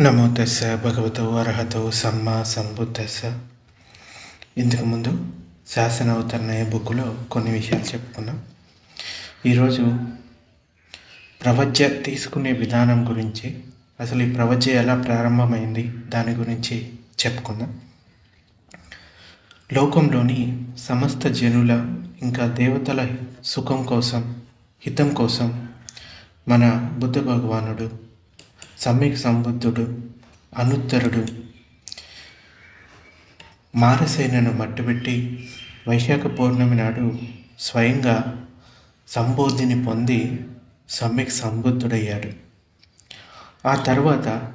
నమో తెస్స భగవతో అర్హతో సమ్మా సంబుద్ధస్స ఇంతకు ముందు శాసన అవతరణయ బుక్లో కొన్ని విషయాలు చెప్పుకున్నాం. ఈరోజు ప్రవజ్య తీసుకునే విధానం గురించి అసలు ఈ ప్రవజ్య ఎలా ప్రారంభమైంది దాని గురించి చెప్పుకుందాం. లోకంలోని సమస్త జనుల ఇంకా దేవతల సుఖం కోసం హితం కోసం మన బుద్ధ భగవానుడు సమ్యక్ సంబుద్ధుడు అనుత్తరుడు. మారసేనను మట్టుబెట్టి వైశాఖ పౌర్ణమి నాడు స్వయంగా సంబోధిని పొంది సమ్యక్ సంబుద్ధుడయ్యాడు. ఆ తర్వాత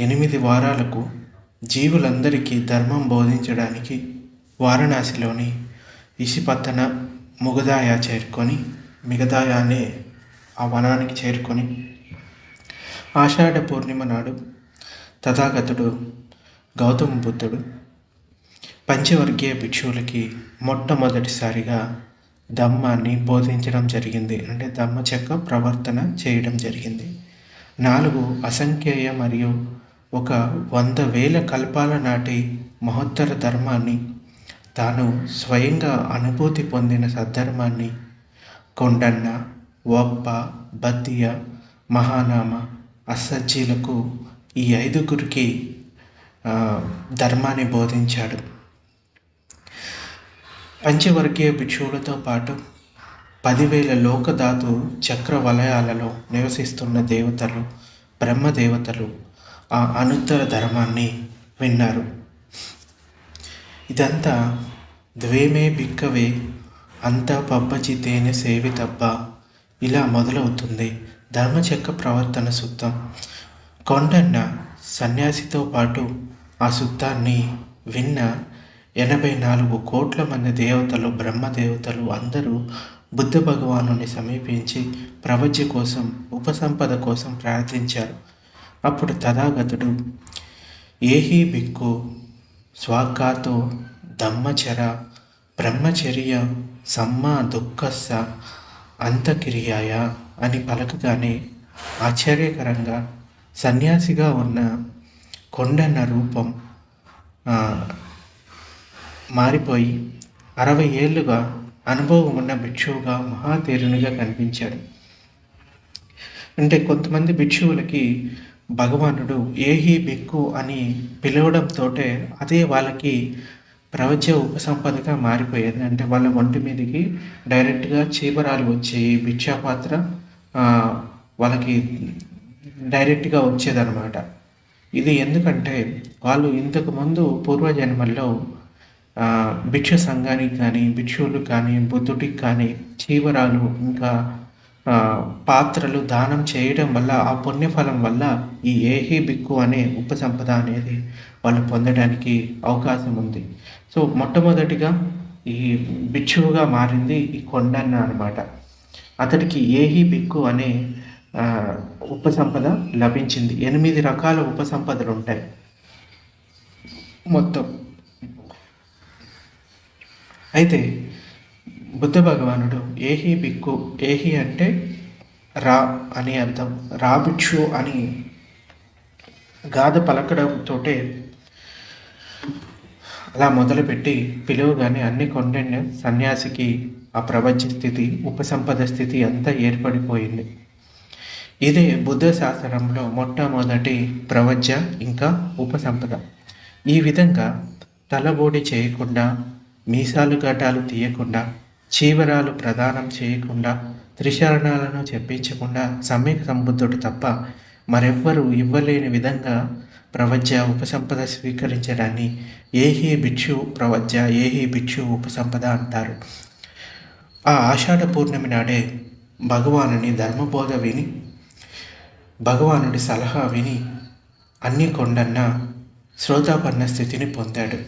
ఎనిమిది వారాలకు జీవులందరికీ ధర్మం బోధించడానికి వారణాసిలోని ఇషిపత్తన ముగదాయ చేరుకొని మిగదాయ అనే ఆ వనానికి చేరుకొని ఆషాఢ పూర్ణిమ నాడు తథాగతుడు గౌతమ బుద్ధుడు పంచవర్గీయ భిక్షువులకి మొట్టమొదటిసారిగా ధమ్మాన్ని బోధించడం జరిగింది. అంటే ధమ్మ చెక్క ప్రవర్తన చేయడం జరిగింది. నాలుగు అసంఖ్యేయ మరియు ఒక వంద వేల కల్పాల నాటి మహోత్తర ధర్మాన్ని తాను స్వయంగా అనుభూతి పొందిన సద్ధర్మాన్ని కొండన్న ఒప్ప బద్దియ మహానామ అసజ్జీలకు ఈ ఐదుగురికి ధర్మాన్ని బోధించాడు. పంచవర్గీయ భిక్షువులతో పాటు పదివేల లోకధాతు చక్ర వలయాలలో నివసిస్తున్న దేవతలు బ్రహ్మదేవతలు ఆ అనుత్తర ధర్మాన్ని విన్నారు. ఇదంతా ద్వేమే బిక్కవే అంతా పబ్బచితేనే సేవితబ్బ ఇలా మొదలవుతుంది ధర్మచక్ర ప్రవర్తన సుత్తం కొండన్న సన్యాసితో పాటు ఆ సుత్తాన్ని విన్న ఎనభై నాలుగు కోట్ల మంది దేవతలు బ్రహ్మదేవతలు అందరూ బుద్ధ భగవాను సమీపించి ప్రవజ్య కోసం ఉపసంపద కోసం ప్రార్థించారు. అప్పుడు తథాగతుడు ఏహి బిక్కు స్వాకాతో దమ్మచర బ్రహ్మచర్య సమ్మ దుఃఖస్స అంతక్రియాయ అని పలకగానే ఆశ్చర్యకరంగా సన్యాసిగా ఉన్న కొండన్న రూపం మారిపోయి అరవై ఏళ్ళుగా అనుభవం ఉన్న భిక్షువుగా మహాతేరునిగా కనిపించాడు. అంటే కొంతమంది భిక్షువులకి భగవానుడు ఏహి బిక్కు అని పిలవడంతో అదే వాళ్ళకి ప్రవచ ఉపసంపదగా మారిపోయేది. అంటే వాళ్ళ ఒంటి మీదకి డైరెక్ట్గా చీపరాలు వచ్చేవి భిక్షాపాత్ర వాళ్ళకి డైరెక్ట్గా వచ్చేదన్నమాట. ఇది ఎందుకంటే వాళ్ళు ఇంతకుముందు పూర్వజన్మల్లో భిక్ష సంఘానికి కానీ భిక్షువులు కానీ బుద్ధుడికి కానీ చీవరాలు ఇంకా పాత్రలు దానం చేయడం వల్ల ఆ పుణ్యఫలం వల్ల ఈ ఏహి బిక్కు అనే ఉపసంపద అనేది వాళ్ళు పొందడానికి అవకాశం ఉంది. సో మొట్టమొదటిగా ఈ బిచ్చువుగా మారింది ఈ కొండన్న అనమాట అతడికి ఏహి బిక్కు అనే ఉపసంపద లభించింది. ఎనిమిది రకాల ఉపసంపదలు ఉంటాయి. మొత్తం. అయితే బుద్ధ భగవానుడు ఏహి బిక్కు ఏహి అంటే రా అని అర్థం. రాబిక్షు అని గాథ పలకడంతో అలా మొదలుపెట్టి పిలువగానే అన్ని కొండెండ సన్యాసికి ఆ ప్రపంచ స్థితి ఉపసంపద స్థితి అంతా ఏర్పడిపోయింది. ఇదే బుద్ధ శాస్త్రంలో మొట్టమొదటి ప్రవజ ఇంకా ఉపసంపద. ఈ విధంగా తలబోడి చేయకుండా మీసాలు గడ్డాలు తీయకుండా చీవరాలు ప్రదానం చేయకుండా త్రిశరణాలను చెప్పించకుండా సమ్యక్ సంబుద్ధుడు తప్ప మరెవ్వరూ ఇవ్వలేని విధంగా ప్రవజ్య ఉపసంపద స్వీకరించడాన్ని ఏహి భిక్షు ప్రవజ్య ఏహి భిక్షు ఉపసంపద అంటారు. ఆ ఆషాఢ పూర్ణమి నాడే భగవానుని ధర్మబోధ విని భగవానుడి సలహా విని అన్ని కొండన్న శ్రోతాపన్న స్థితిని పొందాడు.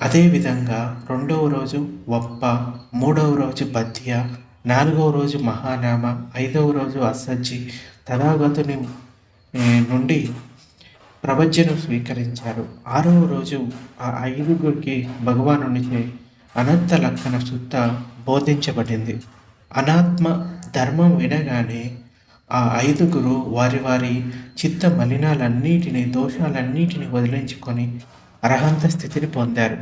అదేవిధంగా రెండవ రోజు వప్ప మూడవ రోజు బద్య నాలుగవ రోజు మహానామ ఐదవ రోజు అసజ్జి తథాగతుని నుండి ప్రవచనం స్వీకరించారు. ఆరవ రోజు ఆ ఐదుగురికి భగవానునిచే అనంత లక్షణ సుత్త బోధించబడింది. అనాత్మ ధర్మం వినగానే ఆ ఐదుగురు వారి వారి చిత్త మలినాలన్నిటిని దోషాలన్నిటిని వదిలించుకొని అర్హంత స్థితిని పొందారు.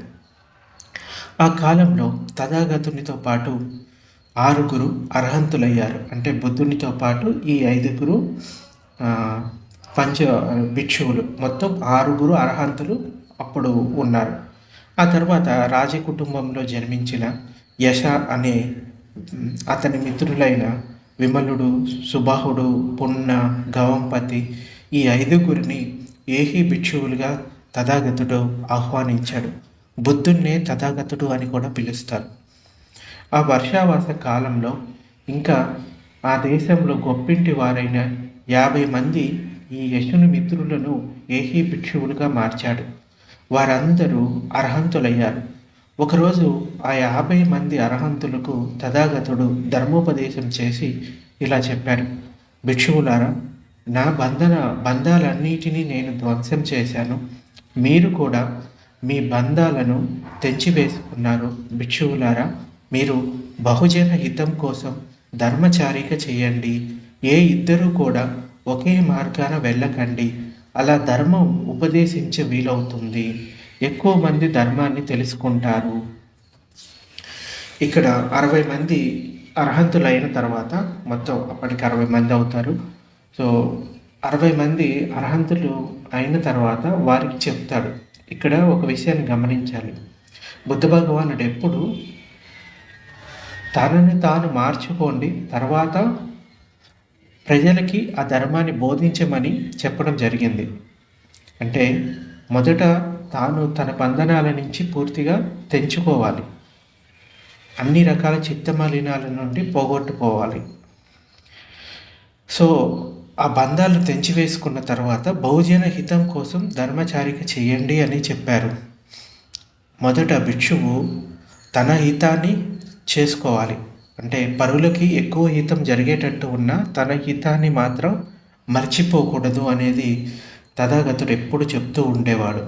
ఆ కాలంలో తథాగతునితో పాటు ఆరుగురు అర్హంతులయ్యారు. అంటే బుద్ధునితో పాటు ఈ ఐదుగురు పంచ భిక్షువులు. మొత్తం ఆరుగురు అర్హంతులు అప్పుడు ఉన్నారు. ఆ తర్వాత రాజ కుటుంబంలో జన్మించిన యశ అనే అతని మిత్రులైన విమలుడు సుబాహుడు పున్న గవంపతి ఈ ఐదుగురిని ఏహి భిక్షువులుగా తథాగతుడు ఆహ్వానించాడు. బుద్ధున్నే తథాగతుడు అని కూడా పిలుస్తారు. ఆ వర్షావాస కాలంలో ఇంకా ఆ దేశంలో గొప్పింటి వారైన యాభై మంది ఈ యశుని మిత్రులను ఏహీ భిక్షువులుగా మార్చాడు. వారందరూ అర్హంతులయ్యారు. ఒకరోజు ఆ యాభై మంది అర్హంతులకు తథాగతుడు ధర్మోపదేశం చేసి ఇలా చెప్పారు భిక్షువులారా నా బంధన బంధాలన్నిటినీ నేను ధ్వంసం చేశాను. మీరు కూడా మీ బంధాలను తెంచివేసుకున్నారు. భిక్షువులారా మీరు బహుజన హితం కోసం ధర్మచారిక చేయండి. ఏ ఇద్దరూ కూడా ఒకే మార్గాన వెళ్ళకండి. అలా ధర్మం ఉపదేశించే వీలవుతుంది. ఎక్కువ మంది ధర్మాన్ని తెలుసుకుంటారు. ఇక్కడ అరవై మంది అర్హంతులైన తర్వాత మొత్తం అప్పటికి అరవై మంది అవుతారు. సో అరవై మంది అర్హంతులు అయిన తర్వాత వారికి చెప్తాడు. ఇక్కడ ఒక విషయాన్ని గమనించాలి. బుద్ధ భగవానుడు ఎప్పుడు తనని తాను మార్చుకోండి తర్వాత ప్రజలకి ఆ ధర్మాన్ని బోధించమని చెప్పడం జరిగింది. అంటే మొదట తాను తన బంధనాల నుంచి పూర్తిగా తెంచుకోవాలి. అన్ని రకాల చిత్తమలినాల నుండి పోగొట్టుకోవాలి. సో ఆ బంధాలు తెంచివేసుకున్న తర్వాత బహుజన హితం కోసం ధర్మచారిక చేయండి అని చెప్పారు. మొదట భిక్షువు తన హితాన్ని చేసుకోవాలి. అంటే పరులకి ఎక్కువ హితం జరిగేటట్టు ఉన్న తన హితాన్ని మాత్రం మర్చిపోకూడదు అనేది తథాగతుడు ఎప్పుడు చెప్తూ ఉండేవాడు.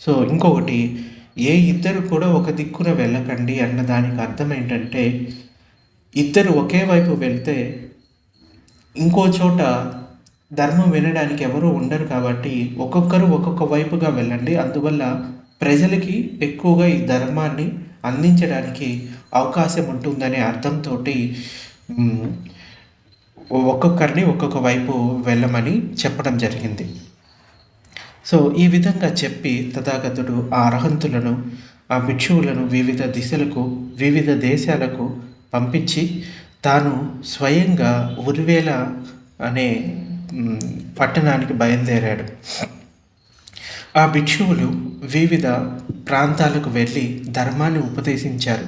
సో ఇంకొకటి ఏ ఇద్దరు కూడా ఒక దిక్కున వెళ్ళకండి అన్న దానికి అర్థం ఏంటంటే ఇద్దరు ఒకే వైపు వెళ్తే ఇంకో చోట ధర్మం వినడానికి ఎవరు ఉండరు కాబట్టి ఒక్కొక్కరు ఒక్కొక్క వైపుగా వెళ్ళండి. అందువల్ల ప్రజలకి ఎక్కువగా ఈ ధర్మాన్ని అందించడానికి అవకాశం ఉంటుందనే అర్థంతో ఒక్కొక్కరిని ఒక్కొక్క వైపు వెళ్ళమని చెప్పడం జరిగింది. సో ఈ విధంగా చెప్పి తథాగతుడు ఆ అర్హంతులను ఆ భిక్షువులను వివిధ దిశలకు వివిధ దేశాలకు పంపించి తాను స్వయంగా ఉరివేల అనే పట్టణానికి బయలుదేరాడు. ఆ భిక్షువులు వివిధ ప్రాంతాలకు వెళ్ళి ధర్మాన్ని ఉపదేశించారు.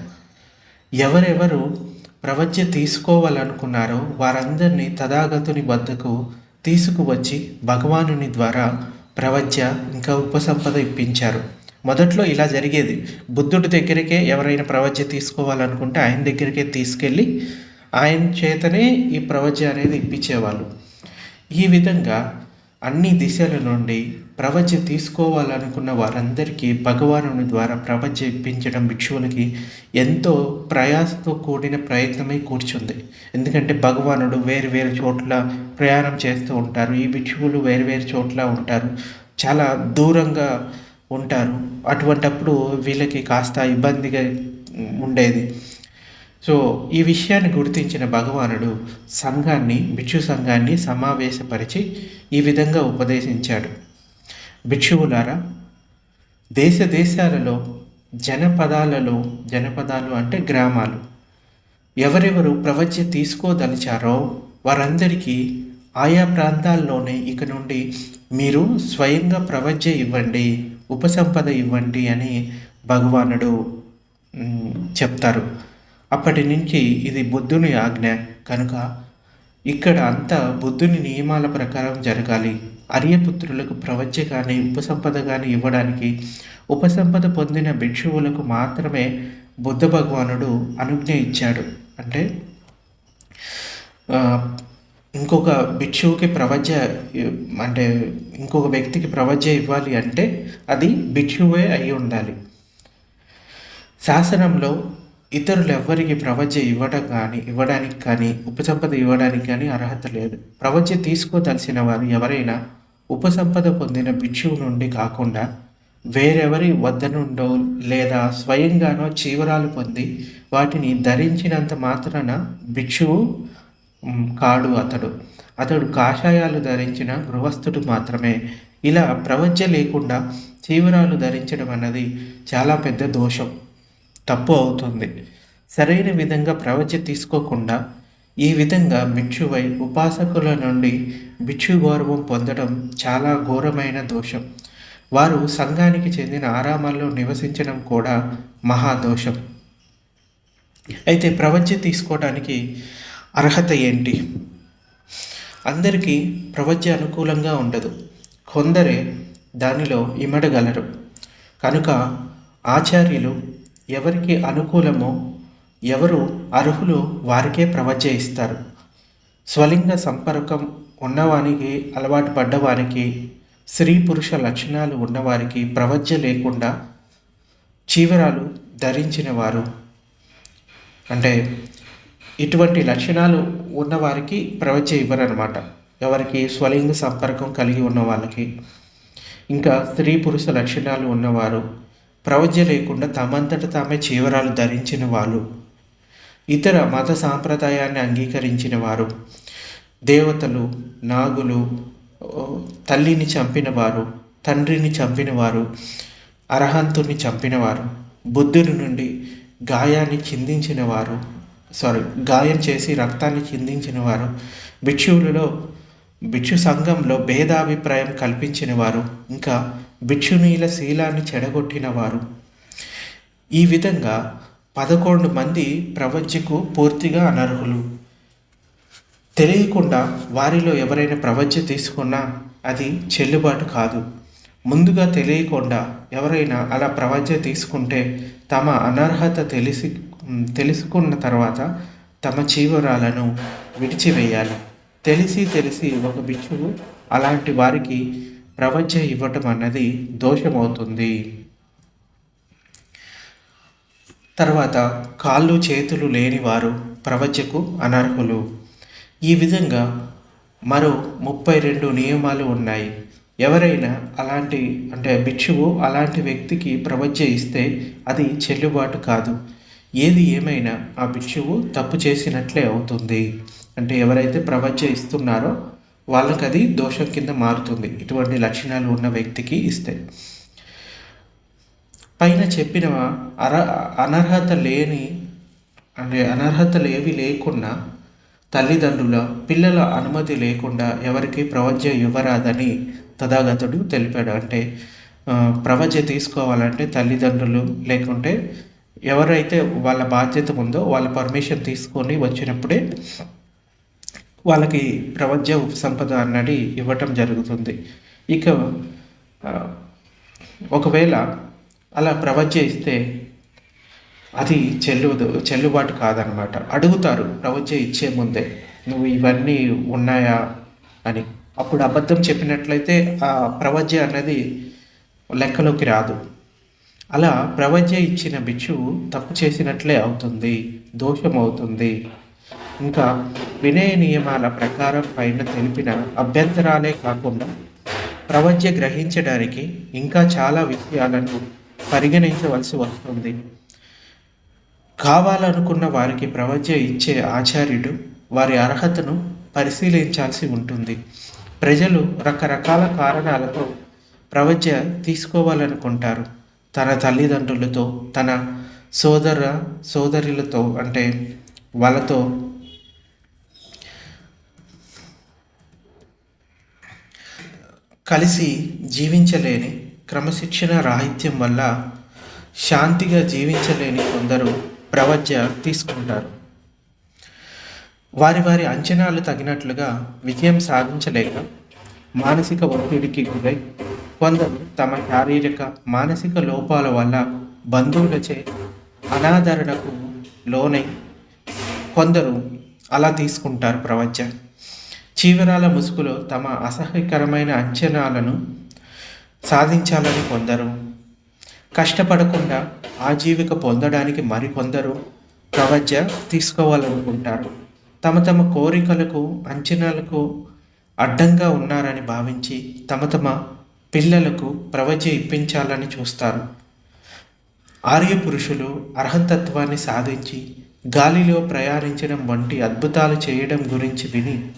ఎవరెవరు ప్రవజ్య తీసుకోవాలనుకున్నారో వారందరినీ తథాగతుని వద్దకు తీసుకువచ్చి భగవానుని ద్వారా ప్రవజ్య ఇంకా ఉపసంపద ఇప్పించారు. మొదట్లో ఇలా జరిగేది. బుద్ధుడి దగ్గరికే ఎవరైనా ప్రవజ్య తీసుకోవాలనుకుంటే ఆయన దగ్గరికే తీసుకెళ్ళి ఆయన చేతనే ఈ ప్రవజ్య అనేది ఇప్పించేవాళ్ళు. ఈ విధంగా అన్ని దిశల నుండి ప్రవజ్య తీసుకోవాలనుకున్న వారందరికీ భగవానుని ద్వారా ప్రవజ్య ఇప్పించడం భిక్షువులకి ఎంతో ప్రయాసతో కూడిన ప్రయత్నమై కూర్చుంది. ఎందుకంటే భగవానుడు వేరు వేరు చోట్ల ప్రయాణం చేస్తూ ఉంటారు. ఈ భిక్షువులు వేరు వేరు చోట్ల ఉంటారు. చాలా దూరంగా ఉంటారు. అటువంటప్పుడు వీళ్ళకి కాస్త ఇబ్బందిగా ఉండేది. సో ఈ విషయాన్ని గుర్తించిన భగవానుడు సంఘాన్ని భిక్షు సంఘాన్ని సమావేశపరిచి ఈ విధంగా ఉపదేశించాడు. భిక్షువులారా దేశ దేశాలలో జనపదాలలో జనపదాలు అంటే గ్రామాలు ఎవరెవరు ప్రవచ్య తీసుకోదలిచారో వారందరికీ ఆయా ప్రాంతాల్లోనే ఇక నుండి మీరు స్వయంగా ప్రవజ్య ఇవ్వండి ఉపసంపద ఇవ్వండి అని భగవానుడు చెప్తారు. అప్పటి నుంచి ఇది బుద్ధుని ఆజ్ఞ. కనుక ఇక్కడ అంతా బుద్ధుని నియమాల ప్రకారం జరగాలి. అర్యపుత్రులకు ప్రవచ్య కానీ ఉపసంపద కానీ ఇవ్వడానికి ఉపసంపద పొందిన భిక్షువులకు మాత్రమే బుద్ధ భగవానుడు అనుజ్ఞ ఇచ్చాడు. అంటే ఇంకొక భిక్షువుకి ప్రవజ్య అంటే ఇంకొక వ్యక్తికి ప్రవజ్య ఇవ్వాలి అంటే అది భిక్షువే అయి ఉండాలి. శాసనంలో ఇతరులు ఎవ్వరికి ప్రవజ్య ఇవ్వడం కానీ ఇవ్వడానికి కానీ ఉపసంపద ఇవ్వడానికి కానీ అర్హత లేదు. ప్రవజ్య తీసుకోదలసిన వారు ఎవరైనా ఉపసంపద పొందిన భిక్షువు నుండి కాకుండా వేరెవరి వద్ద నుండో లేదా స్వయంగానో చీవరాలు పొంది వాటిని ధరించినంత మాత్రాన భిక్షువు కాడు అతడు. అతడు కాషాయాలు ధరించిన గృహస్థుడు మాత్రమే. ఇలా ప్రవజ్య లేకుండా చీవరాలు ధరించడం అన్నది చాలా పెద్ద దోషం. తప్పు అవుతుంది. సరైన విధంగా ప్రవచ తీసుకోకుండా ఈ విధంగా భిక్షువై ఉపాసకుల నుండి భిక్షు గౌరవం పొందడం చాలా ఘోరమైన దోషం. వారు సంఘానికి చెందిన ఆరామాల్లో నివసించడం కూడా మహాదోషం అయితే ప్రవచ తీసుకోవడానికి అర్హత ఏంటి? అందరికీ ప్రవజ్య అనుకూలంగా ఉండదు. కొందరే దానిలో ఇమడగలరు. కనుక ఆచార్యులు ఎవరికి అనుకూలమో ఎవరు అర్హులు వారికే ప్రవజ్య ఇస్తారు. స్వలింగ సంపర్కం ఉన్నవానికి అలవాటు పడ్డవారికి స్త్రీ పురుష లక్షణాలు ఉన్నవారికి ప్రవజ్య లేకుండా చీవరాలు ధరించిన వారు అంటే ఇటువంటి లక్షణాలు ఉన్నవారికి ప్రవజ్య ఇవ్వరనమాట ఎవరికి స్వలింగ సంపర్కం కలిగి ఉన్న వాళ్ళకి. ఇంకా స్త్రీ పురుష లక్షణాలు ఉన్నవారు ప్రవజ్య లేకుండా తమంతట తామే చీవరాలు ధరించిన వాళ్ళు. ఇతర మత సాంప్రదాయాన్ని అంగీకరించిన వారు దేవతలు నాగులు తల్లిని చంపినవారు తండ్రిని చంపినవారు అర్హంతుని అరహంతుని చంపినవారు బుద్ధుడి నుండి గాయాన్ని చిందించినవారు సారీ గాయం చేసి రక్తాన్ని చిందించినవారు భిక్షువులలో భిక్షు సంఘంలో భేదాభిప్రాయం కల్పించినవారు ఇంకా భిక్షునీల శీలాన్ని చెడగొట్టినవారు ఈ విధంగా పదకొండు మంది ప్రవజ్యకు పూర్తిగా అనర్హులు. తెలియకుండా వారిలో ఎవరైనా ప్రవజ్య తీసుకున్నా అది చెల్లుబాటు కాదు. ముందుగా తెలియకుండా ఎవరైనా అలా ప్రవజ్య తీసుకుంటే తమ అనర్హత తెలిసి తెలుసుకున్న తర్వాత తమ చీవరాలను విడిచివేయాలి. తెలిసి తెలిసి ఒక భిక్షువు అలాంటి వారికి ప్రవజ్య ఇవ్వటం అన్నది దోషమవుతుంది. తర్వాత కాళ్ళు చేతులు లేనివారు ప్రవచకు అనర్హులు. ఈ విధంగా మరో ముప్పై రెండు నియమాలు ఉన్నాయి. ఎవరైనా అలాంటి అంటే భిక్షువు అలాంటి వ్యక్తికి ప్రవచ ఇస్తే అది చెల్లుబాటు కాదు. ఏది ఏమైనా ఆ భిక్షువు తప్పు చేసినట్లే అవుతుంది. అంటే ఎవరైతే ప్రవచ ఇస్తున్నారో వాళ్ళకి అది దోషం కింద మారుతుంది. ఇటువంటి లక్షణాలు ఉన్న వ్యక్తికి ఇస్తే. పైన చెప్పిన అర అనర్హత లేని అంటే అనర్హతలు ఏవి లేకుండా తల్లిదండ్రుల పిల్లల అనుమతి లేకుండా ఎవరికి ప్రవజ్య ఇవ్వరాదని తథాగతుడు తెలిపాడు. అంటే ప్రవజ్య తీసుకోవాలంటే తల్లిదండ్రులు లేకుంటే ఎవరైతే వాళ్ళ బాధ్యత ఉందో వాళ్ళ పర్మిషన్ తీసుకొని వచ్చినప్పుడే వాళ్ళకి ప్రవజ్య ఉపసంపద అన్నది ఇవ్వటం జరుగుతుంది. ఇక ఒకవేళ అలా ప్రవజ్య ఇస్తే అది చెల్లుదు చెల్లుబాటు కాదనమాట. అడుగుతారు ప్రవజ్య ఇచ్చే ముందే నువ్వు ఇవన్నీ ఉన్నాయా? అని. అప్పుడు అబద్ధం చెప్పినట్లయితే ఆ ప్రవజ్య అనేది లెక్కలోకి రాదు. అలా ప్రవజ్య ఇచ్చిన బిచ్చు తప్పు చేసినట్లే అవుతుంది దోషం అవుతుంది. ఇంకా వినయ నియమాల ప్రకారం పైన తెలిపిన అభ్యంతరాలే కాకుండా ప్రవజ్య గ్రహించడానికి ఇంకా చాలా విషయాలను పరిగణించవలసి వస్తుంది. కావాలనుకున్న వారికి ప్రవజ్య ఇచ్చే ఆచార్యుడు వారి అర్హతను పరిశీలించాల్సి ఉంటుంది. ప్రజలు రకరకాల కారణాలతో ప్రవజ్య తీసుకోవాలనుకుంటారు. తన తల్లిదండ్రులతో తన సోదర సోదరులతో అంటే వాళ్ళతో కలిసి జీవించలేని క్రమశిక్షణ రాహిత్యం వల్ల శాంతిగా జీవించలేని కొందరు ప్రవజ్య తీసుకుంటారు. వారి వారి అంచనాలు తగినట్లుగా విజయం సాధించలేక మానసిక ఒత్తిడికి గురై కొందరు తమ శారీరక మానసిక లోపాల వల్ల బంధువులచే అనాదరణకు లోనై కొందరు అలా తీసుకుంటారు ప్రవచ చీవరాల ముసుగులో తమ అసహ్యకరమైన అంచనాలను సాధించాలని కొందరు. కష్టపడకుండా ఆజీవిక పొందడానికి మరికొందరు ప్రవజ్య తీసుకోవాలనుకుంటారు. తమ తమ కోరికలకు అంచనాలకు అడ్డంగా ఉన్నారని భావించి తమ తమ పిల్లలకు ప్రవజ్య ఇప్పించాలని చూస్తారు. ఆర్య పురుషులు అర్హతత్వాన్ని సాధించి గాలిలో ప్రయాణించడం వంటి అద్భుతాలు చేయడం గురించి విని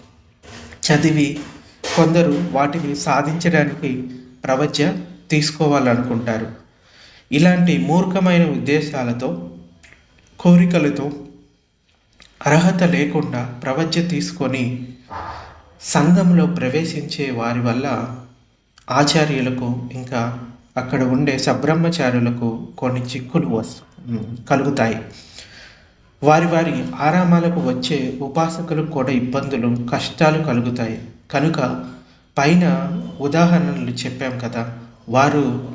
చదివి కొందరు వాటిని సాధించడానికి ప్రవజ్య తీసుకోవాలనుకుంటారు. ఇలాంటి మూర్ఖమైన ఉద్దేశాలతో కోరికలతో అర్హత లేకుండా ప్రవజ్య తీసుకొని సంఘంలో ప్రవేశించే వారి వల్ల ఆచార్యులకు ఇంకా అక్కడ ఉండే సబ్రహ్మచారులకు కొన్ని చిక్కులు వస్తు కలుగుతాయి. వారి వారి ఆరామాలకు వచ్చే ఉపాసకులకు కూడా ఇబ్బందులు కష్టాలు కలుగుతాయి. కనుక పైన ఉదాహరణలు చెప్పాం కదా వారు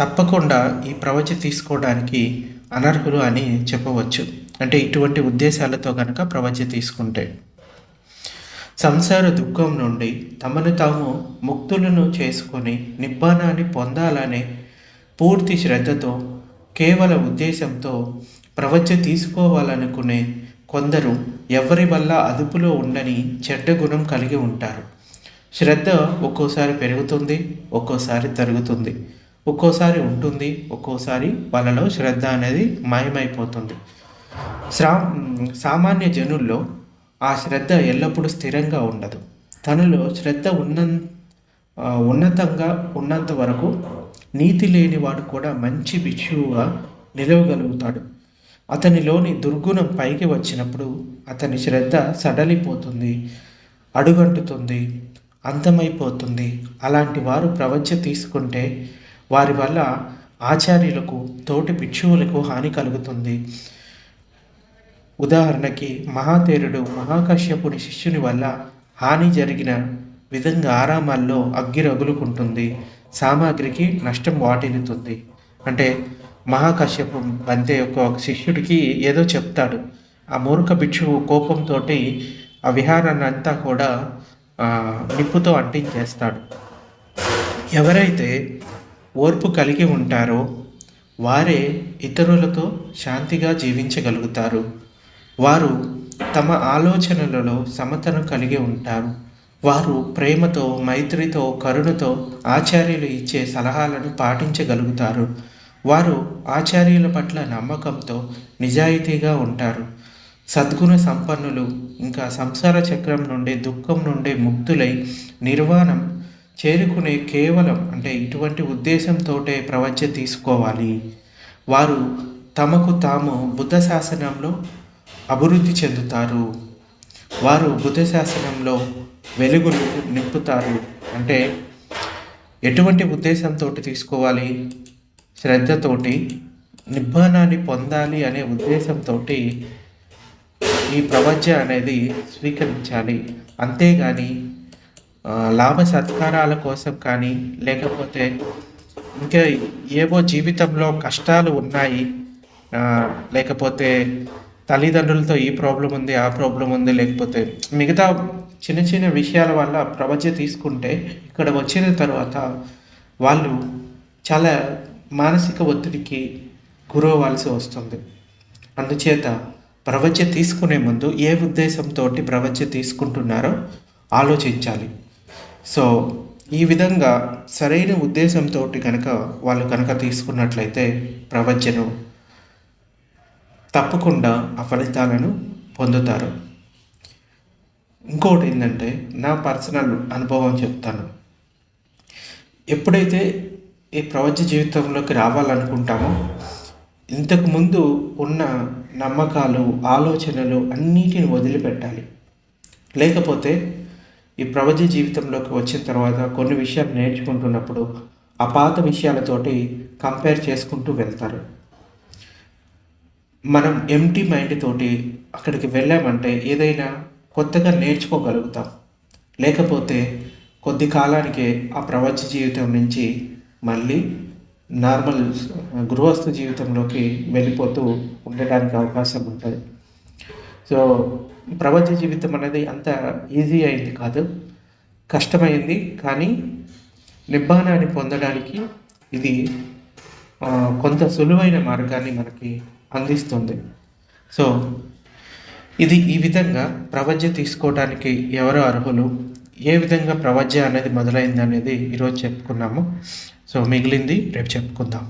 తప్పకుండా ఈ ప్రవచ తీసుకోవడానికి అనర్హులు అని చెప్పవచ్చు. అంటే ఇటువంటి ఉద్దేశాలతో కనుక ప్రవచ తీసుకుంటే. సంసార దుఃఖం నుండి తమను తాము ముక్తులను చేసుకొని నిబ్బానాన్ని పొందాలనే పూర్తి శ్రద్ధతో కేవల ఉద్దేశంతో ప్రవచ తీసుకోవాలనుకునే కొందరు ఎవరి వల్ల అదుపులో ఉండని చెడ్డ గుణం కలిగి ఉంటారు. శ్రద్ధ ఒక్కోసారి పెరుగుతుంది ఒక్కోసారి తరుగుతుంది. ఒక్కోసారి ఉంటుంది ఒక్కోసారి వాళ్ళలో శ్రద్ధ అనేది మాయమైపోతుంది. శ్రా సామాన్య జనుల్లో ఆ శ్రద్ధ ఎల్లప్పుడూ స్థిరంగా ఉండదు. తనలో శ్రద్ధ ఉన్న ఉన్నతంగా ఉన్నంత వరకు నీతి లేనివాడు కూడా మంచి భిక్షువుగా నిలవగలుగుతాడు. అతనిలోని దుర్గుణం పైకి వచ్చినప్పుడు అతని శ్రద్ధ సడలిపోతుంది అడుగంటుతుంది అంతమైపోతుంది. అలాంటి వారు ప్రవచ తీసుకుంటే వారి వల్ల ఆచార్యులకు తోటి భిక్షువులకు హాని కలుగుతుంది. ఉదాహరణకి మహాతేరుడు మహాకశ్యపుని శిష్యుని వల్ల హాని జరిగిన విధంగా ఆరామాల్లో అగ్గి రగులుకుంటుంది. సామాగ్రికి నష్టం వాటిల్లుతుంది. అంటే మహాకశ్యపు అంతే ఒక శిష్యుడికి ఏదో చెప్తాడు. ఆ మూర్ఖ భిక్షువు కోపంతో ఆ విహారాన్ని అంతా కూడా నిప్పుతో అంటించేస్తాడు. ఎవరైతే ఓర్పు కలిగి ఉంటారో వారే ఇతరులతో శాంతిగా జీవించగలుగుతారు. వారు తమ ఆలోచనలలో సమతను కలిగి ఉంటారు. వారు ప్రేమతో మైత్రితో కరుణతో ఆచార్యులు ఇచ్చే సలహాలను పాటించగలుగుతారు. వారు ఆచార్యుల పట్ల నమ్మకంతో నిజాయితీగా ఉంటారు. సద్గుణ సంపన్నులు ఇంకా సంసార చక్రం నుండి దుఃఖం నుండి ముక్తులై నిర్వాణం చేరుకునే కేవలం అంటే ఇటువంటి ఉద్దేశంతోటే ప్రవచ తీసుకోవాలి. వారు తమకు తాము బుద్ధ శాసనంలో అభివృద్ధి చెందుతారు. వారు బుద్ధ శాసనంలో వెలుగులు నింపుతారు. అంటే ఎటువంటి ఉద్దేశంతో తీసుకోవాలి? శ్రద్ధతోటి నిబ్బానాన్ని పొందాలి అనే ఉద్దేశంతో ఈ ప్రపంచ అనేది స్వీకరించాలి. అంతేగాని లాభ సత్కారాల కోసం కానీ లేకపోతే ఇంకా ఏవో జీవితంలో కష్టాలు ఉన్నాయి. లేకపోతే తల్లిదండ్రులతో ఈ ప్రాబ్లం ఉంది ఆ ప్రాబ్లం ఉంది లేకపోతే మిగతా చిన్న చిన్న విషయాల వల్ల ప్రవచ తీసుకుంటే ఇక్కడ వచ్చిన తర్వాత వాళ్ళు చాలా మానసిక ఒత్తిడికి గురవ్వాల్సి వస్తుంది. అందుచేత ప్రవచ తీసుకునే ముందు ఏ ఉద్దేశంతో ప్రవచ తీసుకుంటున్నారో ఆలోచించాలి. సో ఈ విధంగా సరైన ఉద్దేశంతో కనుక వాళ్ళు కనుక తీసుకున్నట్లయితే ప్రవచను తప్పకుండా ఆ ఫలితాలను పొందుతారు. ఇంకోటి ఏంటంటే నా పర్సనల్ అనుభవం చెప్తాను. ఎప్పుడైతే ఈ ప్రపంచ జీవితంలోకి రావాలనుకుంటామో ఇంతకుముందు ఉన్న నమ్మకాలు ఆలోచనలు అన్నిటిని వదిలిపెట్టాలి. లేకపోతే ఈ ప్రపంచ జీవితంలోకి వచ్చిన తర్వాత కొన్ని విషయాలు నేర్చుకుంటున్నప్పుడు ఆ పాత విషయాలతోటి కంపేర్ చేసుకుంటూ వెళ్తారు. మనం ఎంటీ మైండ్ తోటి అక్కడికి వెళ్ళామంటే ఏదైనా కొత్తగా నేర్చుకోగలుగుతాం. లేకపోతే కొద్ది కాలానికే ఆ ప్రపంచ జీవితం నుంచి మళ్ళీ నార్మల్ గృహస్థ జీవితంలోకి వెళ్ళిపోతూ ఉండడానికి అవకాశం ఉంటుంది. సో ప్రపంచ జీవితం అనేది అంత ఈజీ అయింది కాదు. కష్టమైంది కానీ నిబ్బానాన్ని పొందడానికి ఇది కొంత సులువైన మార్గాన్ని మనకి అందిస్తుంది. సో ఇది ఈ విధంగా ప్రవజ్య తీసుకోవడానికి ఎవరు అర్హులు ఏ విధంగా ప్రవజ్య అనేది మొదలైంది అనేది ఈరోజు చెప్పుకున్నాము. సో మిగిలింది రేపు చెప్పుకుందాం.